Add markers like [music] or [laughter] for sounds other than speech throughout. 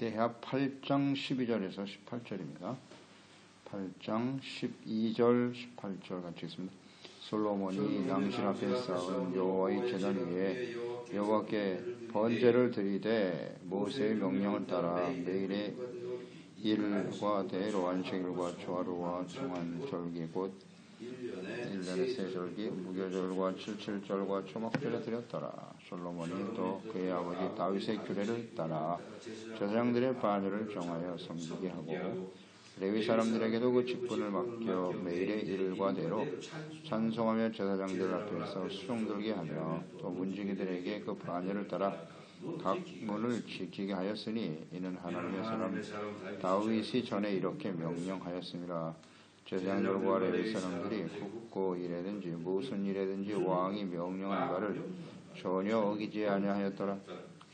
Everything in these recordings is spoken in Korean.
대하 8장 12절에서 18절입니다. 8장 12절 18절 같이 있습니다. 솔로몬이 당신 앞에 쌓은 여호와의 제단 위에 여호와께 번제를 드리되 모세의 명령을 따라 매일의 일과 대로 안식일과 초하루와 중한 절기 곧 1년의 세절기 무교절과 칠칠절과 초막절에 드렸더라. 솔로몬이 또 그의 아버지 다윗의 규례를 따라 제사장들의 반열을 정하여 섬기게 하고 레위 사람들에게도 그 직분을 맡겨 매일의 일과 대로 찬송하며 제사장들 앞에서 수종 들게 하며 또 문지기들에게 그 반열을 따라 각 문을 지키게 하였으니 이는 하나님의 사람 다윗이 전에 이렇게 명령하였습니다. 제사장들과 레위 사람들이 굽고 일하든지 무슨 일이든지 왕이 명령한 바를 전혀 어기지 아니하였더라.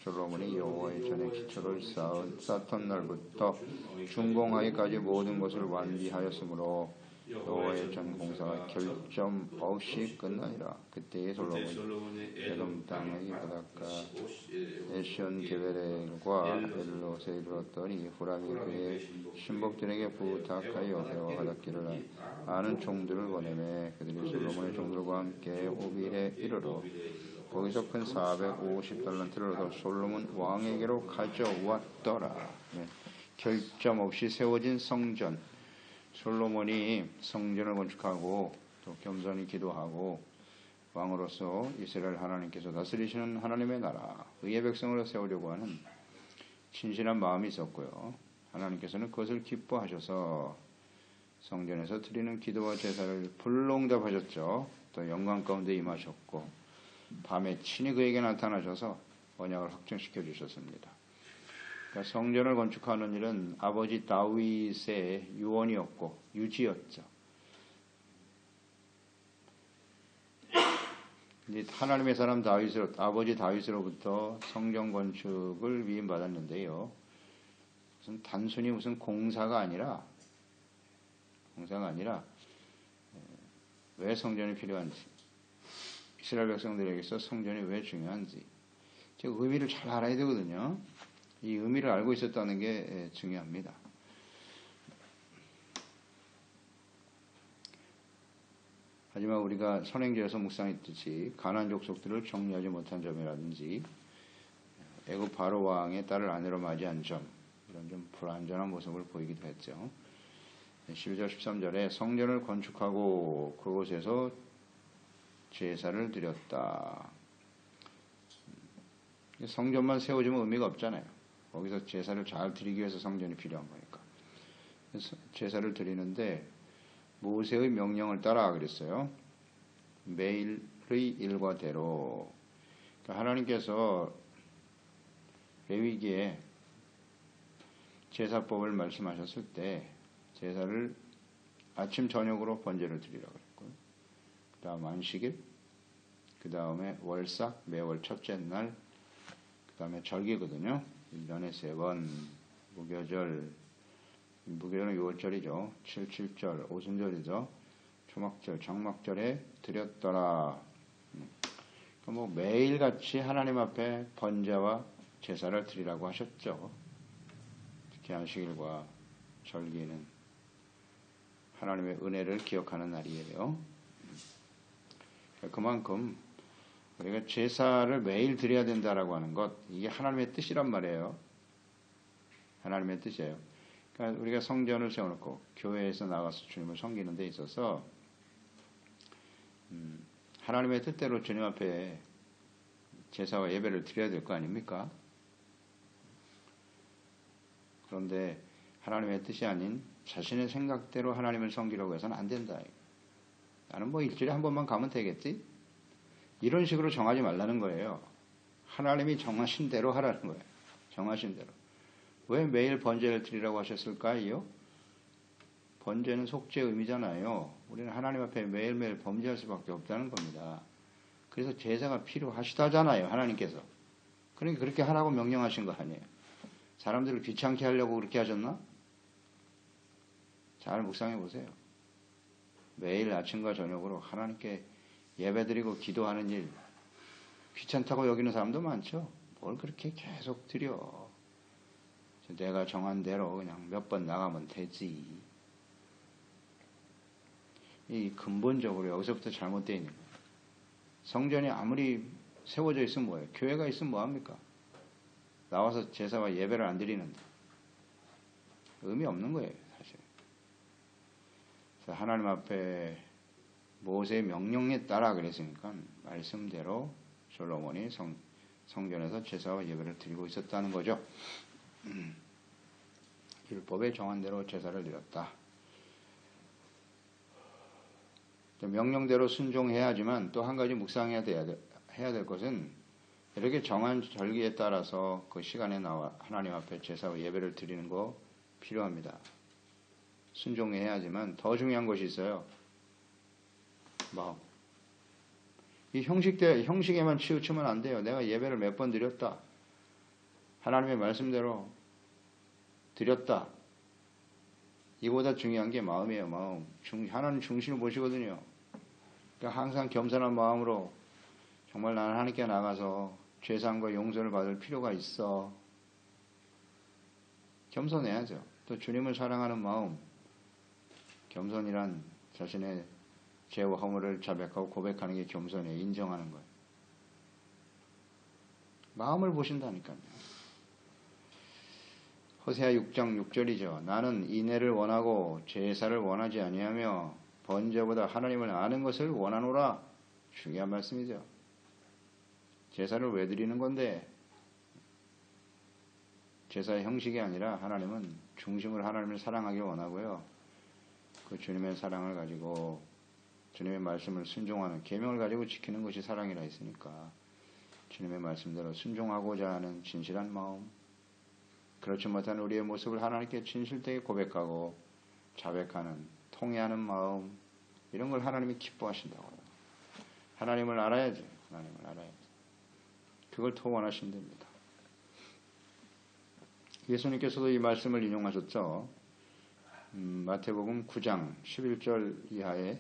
솔로몬이 여호와의 전에 기초를 쌓은 쌓던 날부터 준공하기까지 모든 것을 완비하였으므로 여호와의 전 공사가 결점 없이 끝나니라. 그때에 솔로몬이 에돔 땅의 바닷가 에시온 게베렐과 엘롯에 이르렀더니 후람이 그의 신복들에게 부탁하여 배와 바닷길을 아는 종들을 보내매 그들이 솔로몬의 종들과 함께 오빌에 이르러 거기서 큰 450달란트를 얻어 솔로몬 왕에게로 가져왔더라. 네. 결점 없이 세워진 성전. 솔로몬이 성전을 건축하고 또 겸손히 기도하고 왕으로서 이스라엘 하나님께서 다스리시는 하나님의 나라, 의의 백성으로 세우려고 하는 신실한 마음이 있었고요. 하나님께서는 그것을 기뻐하셔서 성전에서 드리는 기도와 제사를 불롱답하셨죠. 또 영광 가운데 임하셨고 밤에 친히 그에게 나타나셔서 언약을 확정시켜 주셨습니다. 그러니까 성전을 건축하는 일은 아버지 다윗의 유언이었고 유지였죠. 하나님의 사람 다윗으로 아버지 다윗으로부터 성전 건축을 위임받았는데요. 무슨 단순히 무슨 공사가 아니라 공사가 아니라 왜 성전이 필요한지 이스라엘 백성들에게서 성전이 왜 중요한지 제 의미를 잘 알아야 되거든요. 이 의미를 알고 있었다는 게 중요합니다. 하지만 우리가 선행제에서 묵상했듯이 가난 족속들을 정리하지 못한 점이라든지 애굽 바로 왕의 딸을 아내로 맞이한 점 이런 좀 불완전한 모습을 보이기도 했죠. 12절 13절에 성전을 건축하고 그곳에서 제사를 드렸다. 성전만 세워지면 의미가 없잖아요. 거기서 제사를 잘 드리기 위해서 성전이 필요한 거니까. 제사를 드리는데 모세의 명령을 따라 그랬어요. 매일의 일과대로 그러니까 하나님께서 레위기에 제사법을 말씀하셨을 때 제사를 아침 저녁으로 번제를 드리라고 그랬고요. 그 다음 안식일, 그 다음에 월삭, 매월 첫째 날, 그 다음에 절기거든요. 1년에 세 번, 무교절, 무교절은 6월절이죠. 77절, 오순절이죠. 초막절, 장막절에 드렸더라. 그러니까 뭐 매일같이 하나님 앞에 번제와 제사를 드리라고 하셨죠. 특히 안식일과 절기는 하나님의 은혜를 기억하는 날이에요. 그만큼 우리가 제사를 매일 드려야 된다라고 하는 것, 이게 하나님의 뜻이란 말이에요. 하나님의 뜻이에요. 그러니까 우리가 성전을 세워놓고 교회에서 나가서 주님을 섬기는 데 있어서 음, 하나님의 뜻대로 주님 앞에 제사와 예배를 드려야 될 거 아닙니까? 그런데 하나님의 뜻이 아닌 자신의 생각대로 하나님을 섬기려고 해서는 안 된다. 나는 뭐 일주일에 한 번만 가면 되겠지? 이런 식으로 정하지 말라는 거예요. 하나님이 정하신 대로 하라는 거예요. 정하신 대로. 왜 매일 번제를 드리라고 하셨을까요? 번제는 속죄 의미잖아요. 우리는 하나님 앞에 매일매일 범죄할 수밖에 없다는 겁니다. 그래서 제사가 필요하시다잖아요. 하나님께서. 그러니까 그렇게 하라고 명령하신 거 아니에요. 사람들을 귀찮게 하려고 그렇게 하셨나? 잘 묵상해 보세요. 매일 아침과 저녁으로 하나님께 예배드리고 기도하는 일 귀찮다고 여기는 사람도 많죠. 뭘 그렇게 계속 드려. 내가 정한 대로 그냥 몇 번 나가면 되지. 이 근본적으로 여기서부터 잘못되어 있는 거예요. 성전이 아무리 세워져 있으면 뭐예요? 교회가 있으면 뭐합니까? 나와서 제사와 예배를 안 드리는데. 의미 없는 거예요, 사실. 하나님 앞에 모세의 명령에 따라 그랬으니까 말씀대로 솔로몬이 성, 성전에서 제사와 예배를 드리고 있었다는 거죠. 음. [clears throat] 율법에 정한 대로 제사를 드렸다. 명령대로 순종해야지만 또 한 가지 묵상해야 돼야 해야 될 것은 이렇게 정한 절기에 따라서 그 시간에 나와 하나님 앞에 제사와 예배를 드리는 거 필요합니다. 순종해야지만 더 중요한 것이 있어요. 마음. 이 형식대, 형식에만 치우치면 안 돼요. 내가 예배를 몇 번 드렸다. 하나님의 말씀대로 드렸다. 이보다 중요한 게 마음이에요, 마음. 중, 하나님 중심을 보시거든요. 그러니까 항상 겸손한 마음으로 정말 나는 하나님께 나가서 죄상과 용서를 받을 필요가 있어. 겸손해야죠. 또 주님을 사랑하는 마음. 겸손이란 자신의 죄와 허물을 자백하고 고백하는 게 겸손이에요. 인정하는 거예요. 마음을 보신다니까요. 호세아 6장 6절이죠. 나는 인애를 원하고 제사를 원하지 아니하며 번제보다 하나님을 아는 것을 원하노라. 중요한 말씀이죠. 제사를 왜 드리는 건데 제사의 형식이 아니라 하나님은 중심으로 하나님을 사랑하기 원하고요. 그 주님의 사랑을 가지고 주님의 말씀을 순종하는 계명을 가지고 지키는 것이 사랑이라 했으니까 주님의 말씀대로 순종하고자 하는 진실한 마음 그렇지 못한 우리의 모습을 하나님께 진실되게 고백하고 자백하는 통해하는 마음 이런 걸 하나님이 기뻐하신다고요. 하나님을 알아야지. 하나님을 알아야지. 그걸 더 원하신답니다. 예수님께서도 이 말씀을 인용하셨죠. 음, 마태복음 9장 11절 이하에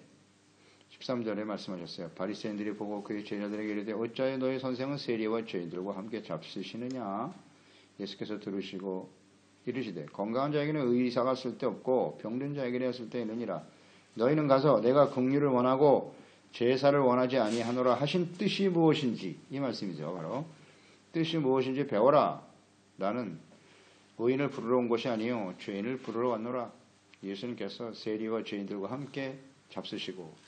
13절에 말씀하셨어요. 바리새인들이 보고 그의 제자들에게 이르되 어찌하여 너희 선생은 세리와 죄인들과 함께 잡수시느냐? 예수께서 들으시고 이르시되 건강한 자에게는 의사가 쓸데없고 병든 자에게는 쓸데있느니라. 너희는 가서 내가 긍휼을 원하고 제사를 원하지 아니하노라 하신 뜻이 무엇인지 이 말씀이죠. 바로 뜻이 무엇인지 배워라. 나는 의인을 부르러 온 것이 아니요 죄인을 부르러 왔노라. 예수님께서 세리와 죄인들과 함께 잡수시고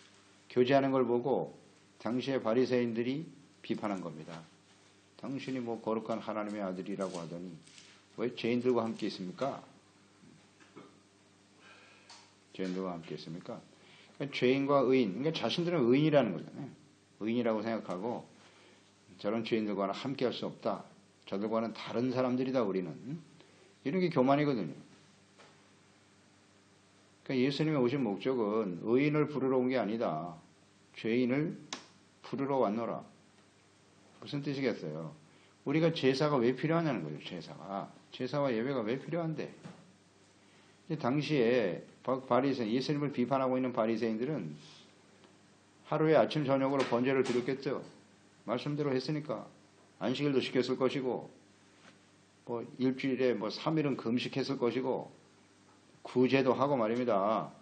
교제하는 걸 보고 당시의 바리새인들이 비판한 겁니다. 당신이 뭐 거룩한 하나님의 아들이라고 하더니 왜 죄인들과 함께 있습니까? 죄인들과 함께 있습니까? 그러니까 죄인과 의인, 그러니까 자신들은 의인이라는 거잖아요. 의인이라고 생각하고 저런 죄인들과는 함께 할 수 없다. 저들과는 다른 사람들이다, 우리는. 이런 게 교만이거든요. 그러니까 예수님이 오신 목적은 의인을 부르러 온 게 아니다. 죄인을 부르러 왔노라. 무슨 뜻이겠어요? 우리가 제사가 왜 필요하냐는 거죠, 제사가. 제사와 예배가 왜 필요한데? 당시에 바리새인, 예수님을 비판하고 있는 바리새인들은 하루에 아침 저녁으로 번제를 드렸겠죠. 말씀대로 했으니까 안식일도 시켰을 것이고 뭐 일주일에 뭐 3일은 금식했을 것이고 구제도 하고 말입니다.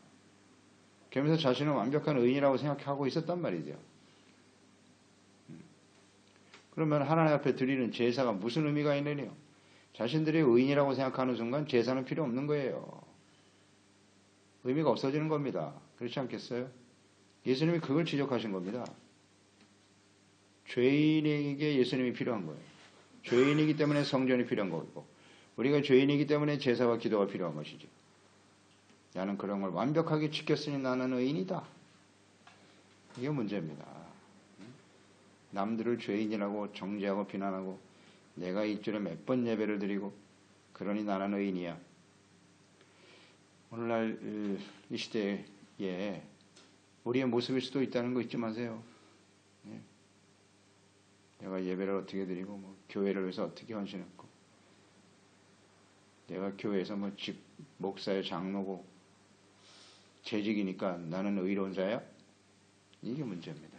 그러면서 자신은 완벽한 의인이라고 생각하고 있었단 말이죠. 그러면 하나님 앞에 드리는 제사가 무슨 의미가 있느냐? 자신들이 의인이라고 생각하는 순간 제사는 필요 없는 거예요. 의미가 없어지는 겁니다. 그렇지 않겠어요? 예수님이 그걸 지적하신 겁니다. 죄인에게 예수님이 필요한 거예요. 죄인이기 때문에 성전이 필요한 거고, 우리가 죄인이기 때문에 제사와 기도가 필요한 것이죠. 나는 그런 걸 완벽하게 지켰으니 나는 의인이다. 이게 문제입니다. 남들을 죄인이라고 정죄하고 비난하고 내가 일주일에 몇 번 예배를 드리고 그러니 나는 의인이야. 오늘날 이 시대에 우리의 모습일 수도 있다는 거 잊지 마세요. 예. 내가 예배를 어떻게 드리고 뭐 교회를 위해서 어떻게 헌신했고 내가 교회에서 뭐 집 목사의 장로고 재직이니까 나는 의로운 자야? 이게 문제입니다.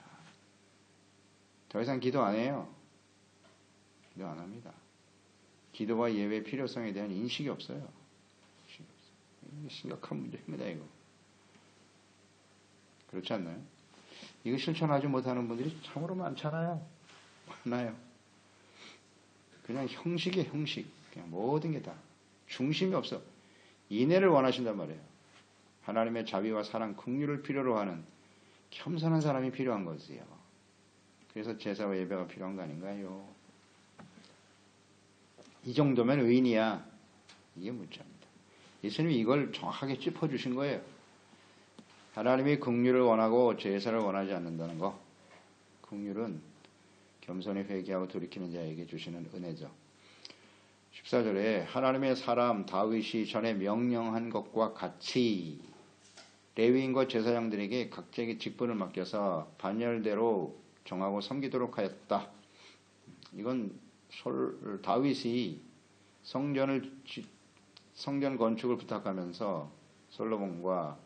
더 이상 기도 안 해요. 기도 안 합니다. 기도와 예배의 필요성에 대한 인식이 없어요. 심각한 문제입니다, 이거. 그렇지 않나요? 이거 실천하지 못하는 분들이 참으로 많잖아요. 많아요. 그냥 형식의 형식. 그냥 모든 게 다. 중심이 없어. 인애를 원하신단 말이에요. 하나님의 자비와 사랑, 긍휼을 필요로 하는 겸손한 사람이 필요한 거지요. 그래서 제사와 예배가 필요한 거 아닌가요? 이 정도면 의인이야. 이게 문제입니다. 예수님이 이걸 정확하게 짚어주신 거예요. 하나님이 긍휼을 원하고 제사를 원하지 않는다는 거. 긍휼은 겸손히 회개하고 돌이키는 자에게 주시는 은혜죠. 14절에 하나님의 사람 다윗이 전에 명령한 것과 같이 레위인과 제사장들에게 각자에게 직분을 맡겨서 반열대로 정하고 섬기도록 하였다. 이건 솔, 다윗이 성전을 성전 건축을 부탁하면서 솔로몬과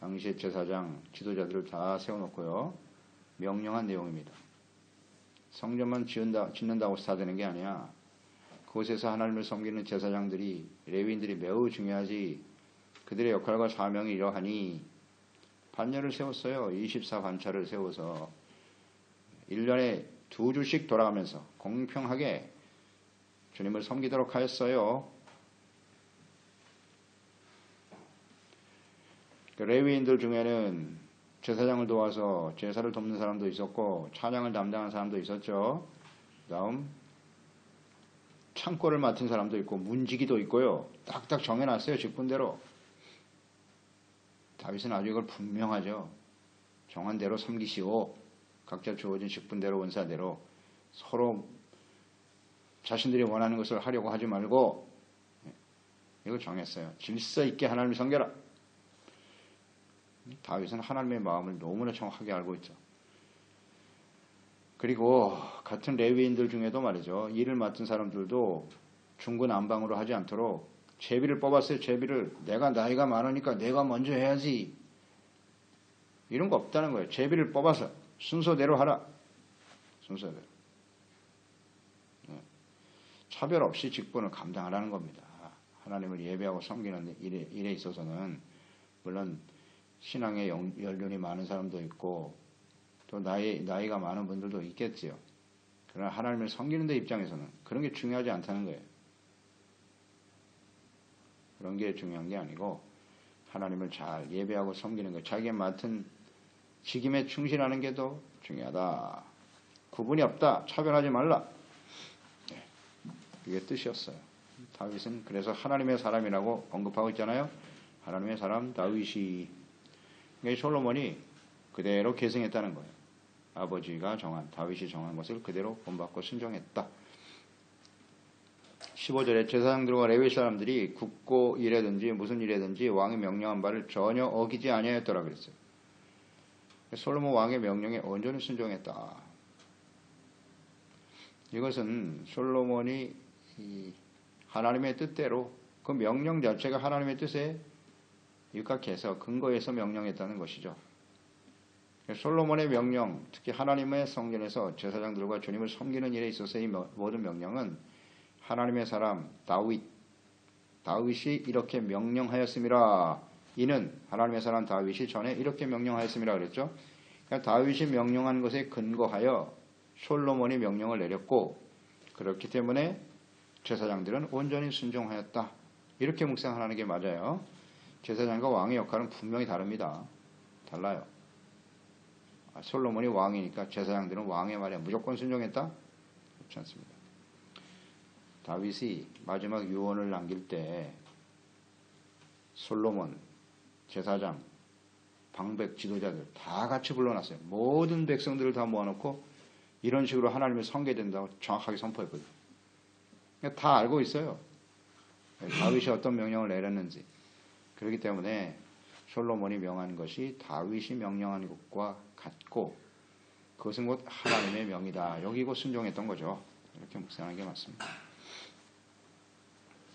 당시의 제사장 지도자들을 다 세워놓고요 명령한 내용입니다. 성전만 지은다, 짓는다고 사되는 게 아니야. 그곳에서 하나님을 섬기는 제사장들이 레위인들이 매우 중요하지. 그들의 역할과 사명이 이러하니 반열을 세웠어요. 24반차를 세워서 1년에 두 주씩 돌아가면서 공평하게 주님을 섬기도록 하였어요. 그 레위인들 중에는 제사장을 도와서 제사를 돕는 사람도 있었고 찬양을 담당한 사람도 있었죠. 다음 창고를 맡은 사람도 있고 문지기도 있고요. 딱딱 정해놨어요. 직분대로. 다윗은 아주 이걸 분명하죠. 정한 대로 섬기시오. 각자 주어진 직분대로 원사대로 서로 자신들이 원하는 것을 하려고 하지 말고 예, 이걸 정했어요. 질서 있게 하나님을 섬겨라. 다윗은 하나님의 마음을 너무나 정확하게 알고 있죠. 그리고 같은 레위인들 중에도 말이죠. 일을 맡은 사람들도 중구난방으로 하지 않도록 제비를 뽑았어요. 제비를 내가 나이가 많으니까 내가 먼저 해야지. 이런 거 없다는 거예요. 제비를 뽑아서 순서대로 하라. 순서대로. 네. 차별 없이 직분을 감당하라는 겁니다. 하나님을 예배하고 섬기는 일에, 일에 있어서는 물론 신앙에 연륜이 많은 사람도 있고 또 나이, 나이가 많은 분들도 있겠지요. 그러나 하나님을 섬기는 데 입장에서는 그런 게 중요하지 않다는 거예요. 그런 게 중요한 게 아니고 하나님을 잘 예배하고 섬기는 것, 자기의 맡은 직임에 충실하는 게 더 중요하다. 구분이 없다. 차별하지 말라. 네, 그게 뜻이었어요. 다윗은 그래서 하나님의 사람이라고 언급하고 있잖아요. 하나님의 사람 다윗이 솔로몬이 그대로 계승했다는 거예요. 아버지가 정한 다윗이 정한 것을 그대로 본받고 순종했다. 15절에 제사장들과 레위 사람들이 국고 일이든지 무슨 일이든지 왕이 명령한 바를 전혀 어기지 아니하였더라 그랬어요. 솔로몬 왕의 명령에 온전히 순종했다. 이것은 솔로몬이 하나님의 뜻대로 그 명령 자체가 하나님의 뜻에 육각해서 근거해서 명령했다는 것이죠. 솔로몬의 명령, 특히 하나님의 성전에서 제사장들과 주님을 섬기는 일에 있어서 이 모든 명령은 하나님의 사람 다윗, 다윗이 이렇게 명령하였음이라. 이는 하나님의 사람 다윗이 전에 이렇게 명령하였음이라 그랬죠. 그러니까 다윗이 명령한 것에 근거하여 솔로몬이 명령을 내렸고 그렇기 때문에 제사장들은 온전히 순종하였다. 이렇게 묵상하는 게 맞아요. 제사장과 왕의 역할은 분명히 다릅니다. 달라요. 아, 솔로몬이 왕이니까 제사장들은 왕의 말에 무조건 순종했다? 그렇지 않습니다. 다윗이 마지막 유언을 남길 때 솔로몬, 제사장, 방백 지도자들 다 같이 불러놨어요. 모든 백성들을 다 모아놓고 이런 식으로 하나님을 섬겨야 다고 정확하게 선포했거든요. 그러니까 다 알고 있어요. 다윗이 어떤 명령을 내렸는지. 그렇기 때문에 솔로몬이 명한 것이 다윗이 명령한 것과 같고 그것은 곧 하나님의 명이다. 여기 곧 순종했던 거죠. 이렇게 묵상하는 게 맞습니다.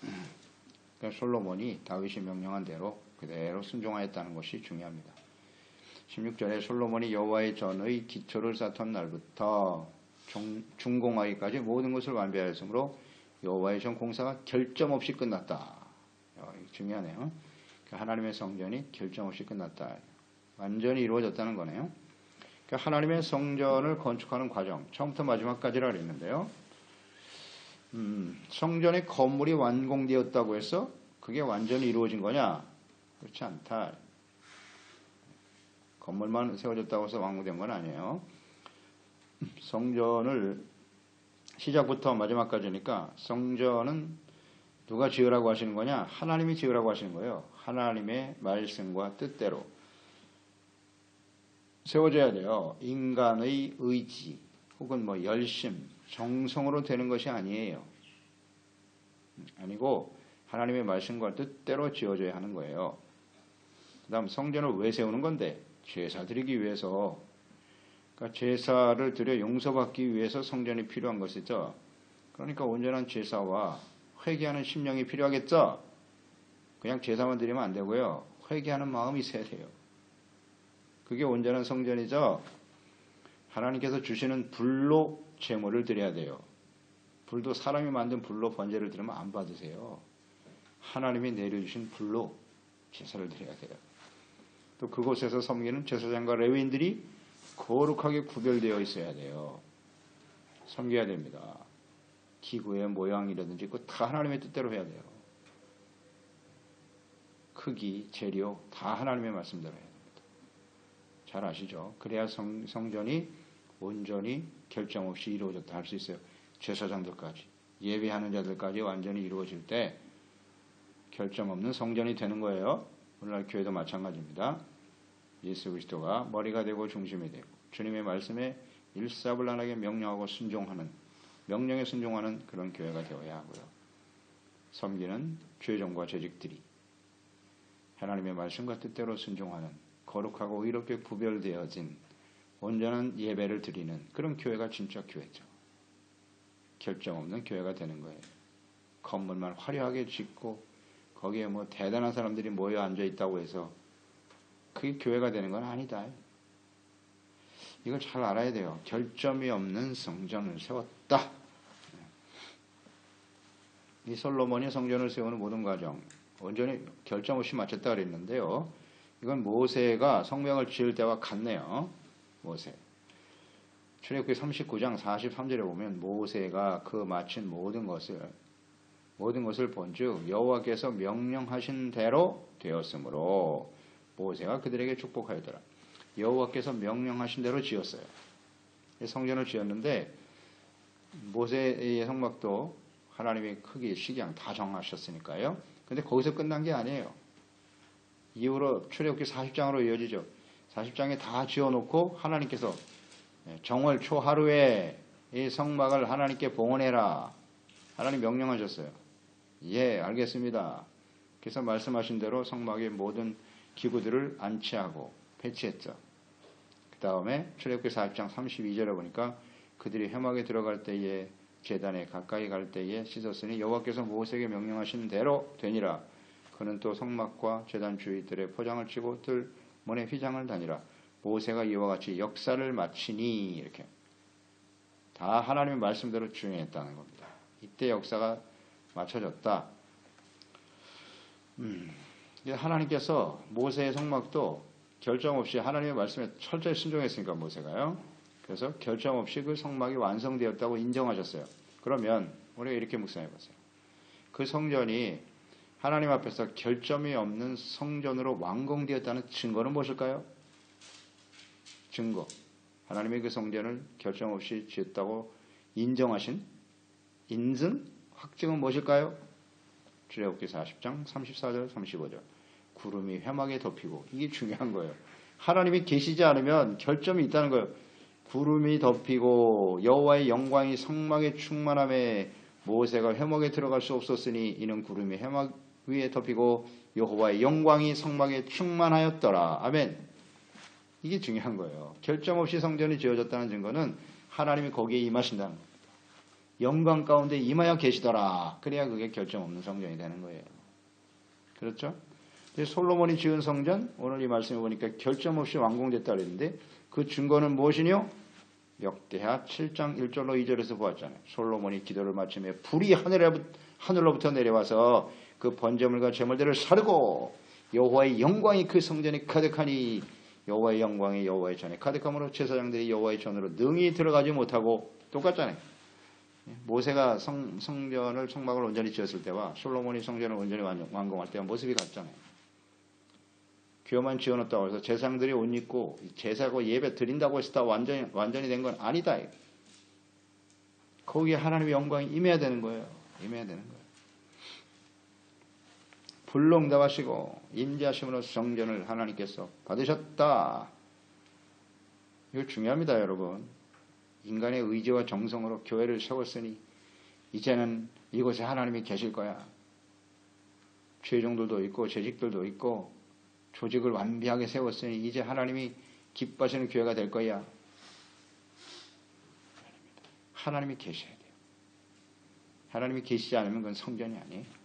그러니까 솔로몬이 다윗이 명령한 대로 그대로 순종하였다는 것이 중요합니다. 16절에 솔로몬이 여호와의 전의 기초를 쌓던 날부터 중, 공하기까지 모든 것을 완비하였으므로 여호와의 전 공사가 결점 없이 끝났다. 어, 중요하네요. 그 하나님의 성전이 결점 없이 끝났다. 완전히 이루어졌다는 거네요. 그 하나님의 성전을 건축하는 과정, 처음부터 마지막까지라 그랬는데요. 음, 성전의 건물이 완공되었다고 해서 그게 완전히 이루어진 거냐? 그렇지 않다. 건물만 세워졌다고 해서 완공된 건 아니에요. 성전을 시작부터 마지막까지니까 성전은 누가 지으라고 하시는 거냐? 하나님이 지으라고 하시는 거예요. 하나님의 말씀과 뜻대로 세워져야 돼요. 인간의 의지 혹은 뭐 열심, 정성으로 되는 것이 아니에요. 아니고 하나님의 말씀과 뜻대로 지어져야 하는 거예요. 그 다음 성전을 왜 세우는 건데? 제사 드리기 위해서 그러니까 제사를 드려 용서받기 위해서 성전이 필요한 것이죠. 그러니까 온전한 제사와 회개하는 심령이 필요하겠죠. 그냥 제사만 드리면 안 되고요. 회개하는 마음이 있어야 돼요. 그게 온전한 성전이죠. 하나님께서 주시는 불로 제물을 드려야 돼요. 불도 사람이 만든 불로 번제를 드리면 안 받으세요. 하나님이 내려주신 불로 제사를 드려야 돼요. 또 그곳에서 섬기는 제사장과 레위인들이 거룩하게 구별되어 있어야 돼요. 섬겨야 됩니다. 기구의 모양이라든지 그거 다 하나님의 뜻대로 해야 돼요. 크기, 재료 다 하나님의 말씀대로 해야 됩니다. 잘 아시죠? 그래야 성, 성전이 온전히 결정 없이 이루어졌다 할 수 있어요. 제사장들까지 예배하는 자들까지 완전히 이루어질 때 결정 없는 성전이 되는 거예요. 오늘날 교회도 마찬가지입니다. 예수 그리스도가 머리가 되고 중심이 되고 주님의 말씀에 일사불란하게 명령하고 순종하는 명령에 순종하는 그런 교회가 되어야 하고요. 섬기는 죄종과 재직들이 하나님의 말씀과 뜻대로 순종하는 거룩하고 의롭게 구별되어진 온전한 예배를 드리는 그런 교회가 진짜 교회죠. 결정 없는 교회가 되는 거예요. 건물만 화려하게 짓고 거기에 뭐 대단한 사람들이 모여 앉아 있다고 해서 그게 교회가 되는 건 아니다. 이걸 잘 알아야 돼요. 결점이 없는 성전을 세웠다. 이 솔로몬이 성전을 세우는 모든 과정 온전히 결점 없이 마쳤다 그랬는데요. 이건 모세가 성명을 지을 때와 같네요. 모세. 출애굽기 39장 43절에 보면 모세가 그 마친 모든 것을 모든 것을 본즉 여호와께서 명령하신 대로 되었으므로 모세가 그들에게 축복하였더라. 여호와께서 명령하신 대로 지었어요. 성전을 지었는데 모세의 성막도 하나님이 크기, 식양 다 정하셨으니까요. 근데 거기서 끝난 게 아니에요. 이후로 출애굽기 40장으로 이어지죠. 40장에 다 지어놓고 하나님께서 정월 초 하루에 이 성막을 하나님께 봉헌해라. 하나님 명령하셨어요. 예, 알겠습니다. 그래서 말씀하신 대로 성막의 모든 기구들을 안치하고 배치했죠. 그 다음에 출애굽기 40장 32절에 보니까 그들이 해막에 들어갈 때에 재단에 가까이 갈 때에 씻었으니 여호와께서 모세에게 명령하신 대로 되니라. 그는 또 성막과 재단 주위들의 포장을 치고 뜰 문에 휘장을 다니라. 모세가 이와 같이 역사를 마치니 이렇게 다 하나님의 말씀대로 주행했다는 겁니다. 이때 역사가 맞춰졌다. 음, 하나님께서 모세의 성막도 결정 없이 하나님의 말씀에 철저히 순종했으니까 모세가요. 그래서 결정 없이 그 성막이 완성되었다고 인정하셨어요. 그러면 우리가 이렇게 묵상해 보세요. 그 성전이 하나님 앞에서 결점이 없는 성전으로 완공되었다는 증거는 무엇일까요? 증거. 하나님의 그 성전을 결점 없이 지었다고 인정하신 인증, 확증은 무엇일까요? 출애굽기 40장 34절 35절. 구름이 회막에 덮이고 이게 중요한 거예요. 하나님이 계시지 않으면 결점이 있다는 거예요. 구름이 덮이고 여호와의 영광이 성막에 충만함에 모세가 회막에 들어갈 수 없었으니 이는 구름이 회막 위에 덮이고 여호와의 영광이 성막에 충만하였더라. 아멘. 이게 중요한 거예요. 결점 없이 성전이 지어졌다는 증거는 하나님이 거기에 임하신다는 겁니다. 영광 가운데 임하여 계시더라. 그래야 그게 결점 없는 성전이 되는 거예요. 그렇죠? 솔로몬이 지은 성전 오늘 이 말씀에 보니까 결점 없이 완공됐다 그랬는데 그 증거는 무엇이뇨? 역대하 7장 1절로 2절에서 보았잖아요. 솔로몬이 기도를 마치며 불이 하늘로부터 내려와서 그 번제물과 제물들을 사르고 여호와의 영광이 그 성전에 가득하니 여호와의 영광이 여호와의 전에 가득함으로 제사장들이 여호와의 전으로 능히 들어가지 못하고 똑같잖아요. 모세가 성, 성전을 성막을 온전히 지었을 때와 솔로몬이 성전을 온전히 완공할 때와 모습이 같잖아요. 교만 지어놓았다고 해서 제사장들이 옷 입고 제사고 예배 드린다고 해서 다 완전히, 완전히 된 건 아니다. 거기에 하나님의 영광이 임해야 되는 거예요. 임해야 되는 거예요. 불롱답하시고 임재하심으로 성전을 하나님께서 받으셨다. 이거 중요합니다, 여러분. 인간의 의지와 정성으로 교회를 세웠으니 이제는 이곳에 하나님이 계실 거야. 죄종들도 있고 재직들도 있고 조직을 완비하게 세웠으니 이제 하나님이 기뻐하시는 교회가 될 거야. 하나님이 계셔야 돼요. 하나님이 계시지 않으면 그건 성전이 아니에요.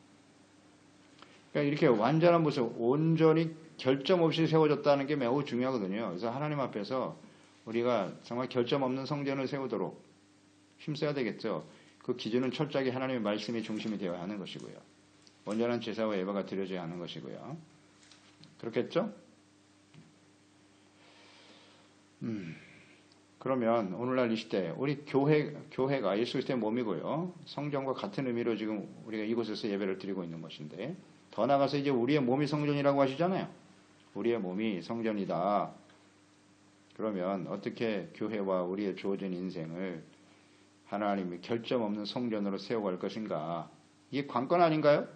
그러니까 이렇게 완전한 모습, 온전히 결점 없이 세워졌다는 게 매우 중요하거든요. 그래서 하나님 앞에서 우리가 정말 결점 없는 성전을 세우도록 힘써야 되겠죠. 그 기준은 철저하게 하나님의 말씀이 중심이 되어야 하는 것이고요. 온전한 제사와 예배가 드려져야 하는 것이고요. 그렇겠죠? 음, 그러면 오늘날 이 시대 우리 교회 교회가 예수 그리스도의 몸이고요. 성전과 같은 의미로 지금 우리가 이곳에서 예배를 드리고 있는 것인데 더 나가서 이제 우리의 몸이 성전이라고 하시잖아요. 우리의 몸이 성전이다. 그러면 어떻게 교회와 우리의 주어진 인생을 하나님이 결점 없는 성전으로 세워갈 것인가? 이게 관건 아닌가요?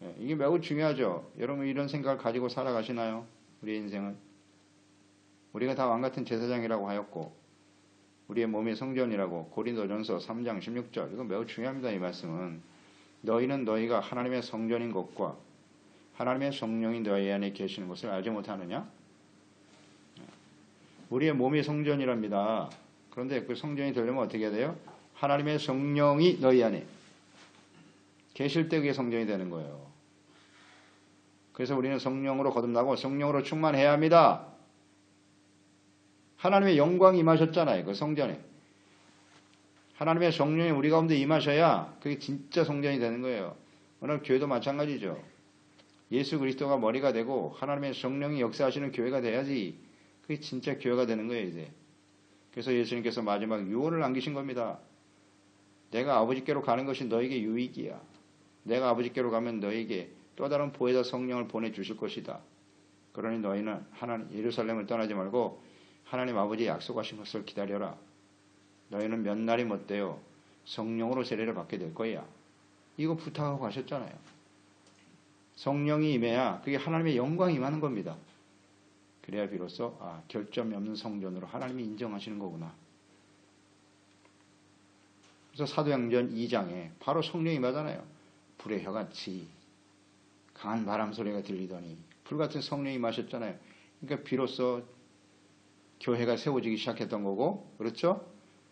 예, 이게 매우 중요하죠. 여러분 이런 생각을 가지고 살아가시나요? 우리 인생은 우리가 다 왕 같은 제사장이라고 하였고 우리의 몸이 성전이라고 고린도전서 3장 16절 이거 매우 중요합니다. 이 말씀은 너희는 너희가 하나님의 성전인 것과 하나님의 성령이 너희 안에 계시는 것을 알지 못하느냐? 예, 우리의 몸이 성전이랍니다. 그런데 그 성전이 되려면 어떻게 해야 돼요? 하나님의 성령이 너희 안에 계실 때 그게 성전이 되는 거예요. 그래서 우리는 성령으로 거듭나고 성령으로 충만해야 합니다. 하나님의 영광이 임하셨잖아요. 그 성전에. 하나님의 성령이 우리 가운데 임하셔야 그게 진짜 성전이 되는 거예요. 오늘 교회도 마찬가지죠. 예수 그리스도가 머리가 되고 하나님의 성령이 역사하시는 교회가 돼야지 그게 진짜 교회가 되는 거예요, 이제. 그래서 예수님께서 마지막 유언을 남기신 겁니다. 내가 아버지께로 가는 것이 너에게 유익이야. 내가 아버지께로 가면 너에게 또 다른 보혜자 성령을 보내주실 것이다. 그러니 너희는 하나님 예루살렘을 떠나지 말고 하나님 아버지 약속하신 것을 기다려라. 너희는 몇 날이 못되어 성령으로 세례를 받게 될 거야. 이거 부탁하고 가셨잖아요. 성령이 임해야 그게 하나님의 영광이 임하는 겁니다. 그래야 비로소 아, 결점이 없는 성전으로 하나님이 인정하시는 거구나. 그래서 사도행전 2장에 바로 성령이 임하잖아요. 불의 혀같이 강한 바람 소리가 들리더니 불같은 성령이 마셨잖아요. 그러니까 비로소 교회가 세워지기 시작했던 거고, 그렇죠?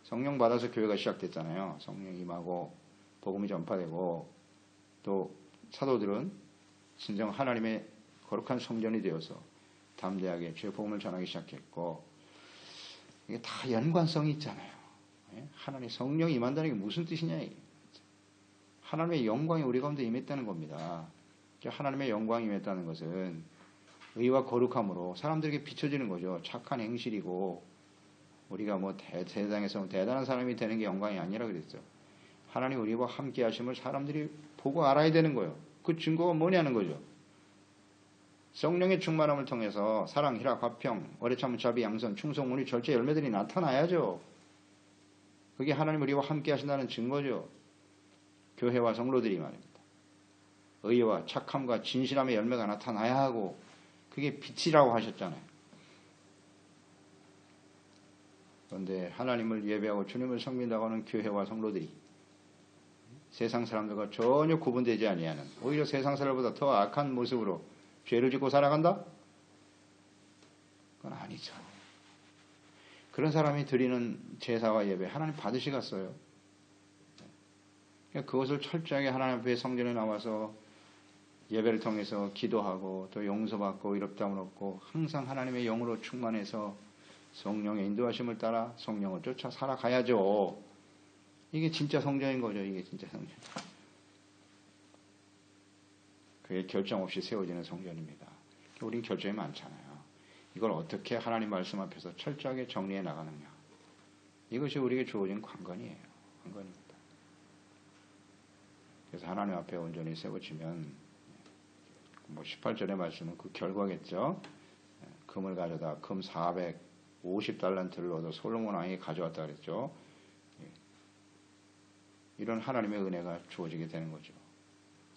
성령 받아서 교회가 시작됐잖아요. 성령 임하고 복음이 전파되고 또 사도들은 진정 하나님의 거룩한 성전이 되어서 담대하게 죄 복음을 전하기 시작했고 이게 다 연관성이 있잖아요. 예? 하나님 성령이 임한다는 게 무슨 뜻이냐? 하나님의 영광이 우리 가운데 임했다는 겁니다. 하나님의 영광이 임했다는 것은 의와 거룩함으로 사람들에게 비춰지는 거죠. 착한 행실이고 우리가 뭐 대, 세상에서 대단한 사람이 되는 게 영광이 아니라 그랬죠. 하나님 우리와 함께 하심을 사람들이 보고 알아야 되는 거예요. 그 증거가 뭐냐는 거죠. 성령의 충만함을 통해서 사랑, 희락, 화평, 참은 자비, 양선, 충성, 운이, 절제 열매들이 나타나야죠. 그게 하나님 우리와 함께 하신다는 증거죠. 교회와 성로들이 말입니다. 의와 착함과 진실함의 열매가 나타나야 하고 그게 빛이라고 하셨잖아요. 그런데 하나님을 예배하고 주님을 섬긴다고 하는 교회와 성도들이 세상 사람들과 전혀 구분되지 아니하는 오히려 세상 사람보다 더 악한 모습으로 죄를 짓고 살아간다? 그건 아니죠. 그런 사람이 드리는 제사와 예배 하나님 받으시겠어요? 그러니까 그것을 철저하게 하나님 앞에 성전에 나와서 예배를 통해서 기도하고 또 용서받고 이롭다함을 얻고 항상 하나님의 영으로 충만해서 성령의 인도하심을 따라 성령을 쫓아 살아가야죠. 이게 진짜 성전인 거죠. 이게 진짜 성전. 그게 결정 없이 세워지는 성전입니다. 우린 결정이 많잖아요. 이걸 어떻게 하나님 말씀 앞에서 철저하게 정리해 나가느냐. 이것이 우리에게 주어진 관건이에요. 관건입니다. 그래서 하나님 앞에 온전히 세워지면 뭐 18절의 말씀은 그 결과겠죠. 금을 가져다 금 450달란트를 얻어 솔로몬 왕이 가져왔다 그랬죠. 이런 하나님의 은혜가 주어지게 되는 거죠.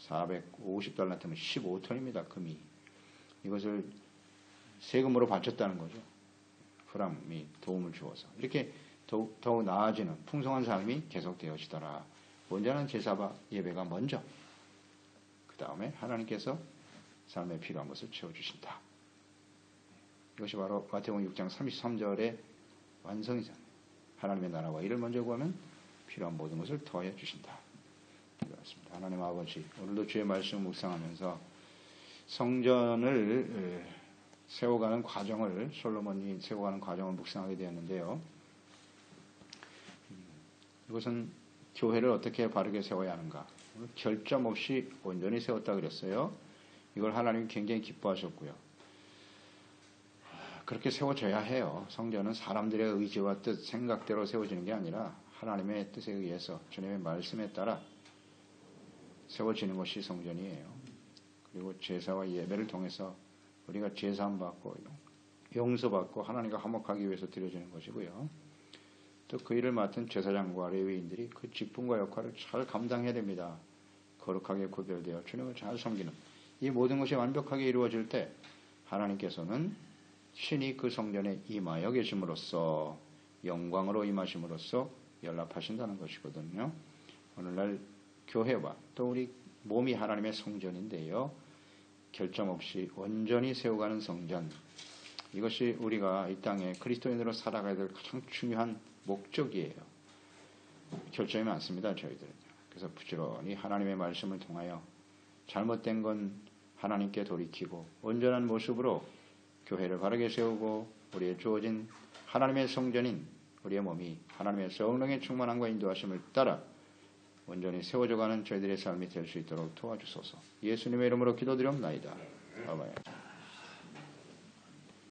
450달란트면 15톤입니다. 금이. 이것을 세금으로 바쳤다는 거죠. 후람이 도움을 주어서. 이렇게 더욱, 더욱 나아지는 풍성한 삶이 계속되어지더라. 먼저는 제사바 예배가 먼저. 그 다음에 하나님께서 삶에 필요한 것을 채워주신다. 이것이 바로 마태복음 6장 33절의 완성이잖아요. 하나님의 나라와 이를 먼저 구하면 필요한 모든 것을 더해 주신다. 그렇습니다. 하나님 아버지, 오늘도 주의 말씀 묵상하면서 성전을 세워가는 과정을 솔로몬이 세워가는 과정을 묵상하게 되었는데요. 이것은 교회를 어떻게 바르게 세워야 하는가? 결점 없이 온전히 세웠다 그랬어요. 이걸 하나님이 굉장히 기뻐하셨고요. 그렇게 세워져야 해요. 성전은 사람들의 의지와 뜻, 생각대로 세워지는 게 아니라 하나님의 뜻에 의해서 주님의 말씀에 따라 세워지는 것이 성전이에요. 그리고 제사와 예배를 통해서 우리가 제사함 받고 용서받고 하나님과 화목하기 위해서 드려지는 것이고요. 또 그 일을 맡은 제사장과 레위인들이 그 직분과 역할을 잘 감당해야 됩니다. 거룩하게 구별되어 주님을 잘 섬기는 이 모든 것이 완벽하게 이루어질 때 하나님께서는 신이 그 성전에 임하여 계심으로써 영광으로 임하심으로써 연락하신다는 것이거든요. 오늘날 교회와 또 우리 몸이 하나님의 성전인데요. 결점 없이 온전히 세워가는 성전. 이것이 우리가 이 땅에 그리스도인으로 살아가야 될 가장 중요한 목적이에요. 결점이 많습니다, 저희들은요. 그래서 부지런히 하나님의 말씀을 통하여 잘못된 건 하나님께 돌이키고 온전한 모습으로 교회를 바르게 세우고 우리의 주어진 하나님의 성전인 우리의 몸이 하나님의 성령의 충만함과 인도하심을 따라 온전히 세워져가는 저희들의 삶이 될 수 있도록 도와주소서. 예수님의 이름으로 기도드립나이다. 아멘.